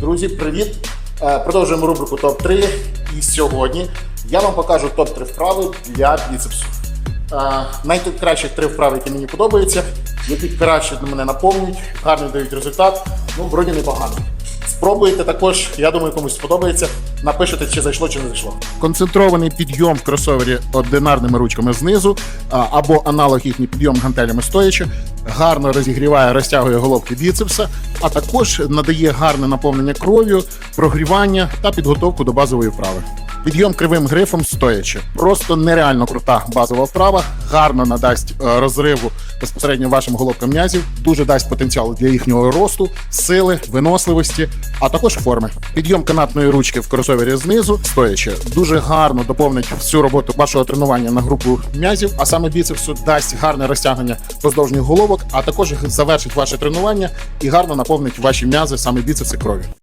Друзі, привіт! Е, Продовжуємо рубрику топ-3. І сьогодні я вам покажу топ-3 вправи для біцепсу. Е, Найкращих три вправи, які мені подобаються, які краще мене наповнюють, гарно дають результат. Ну, вроді непогано. Спробуйте також, я думаю, комусь сподобається. Напишете, чи зайшло, чи не зайшло. Концентрований підйом в кросовері одинарними ручками знизу, або аналог їхній підйом гантелями стоячи, гарно розігріває, розтягує головки біцепса, а також надає гарне наповнення кров'ю, прогрівання та підготовку до базової вправи. Підйом кривим грифом стоячи. Просто нереально крута базова вправа, гарно надасть е, розриву безпосередньо вашим головкам м'язів, дуже дасть потенціал для їхнього росту, сили, виносливості, а також форми. Підйом канатної ручки в кросовері знизу, стоячи, дуже гарно доповнить всю роботу вашого тренування на групу м'язів, а саме біцепсу дасть гарне розтягнення поздовжніх головок, а також завершить ваше тренування і гарно наповнить ваші м'язи, саме біцепси кров'ю.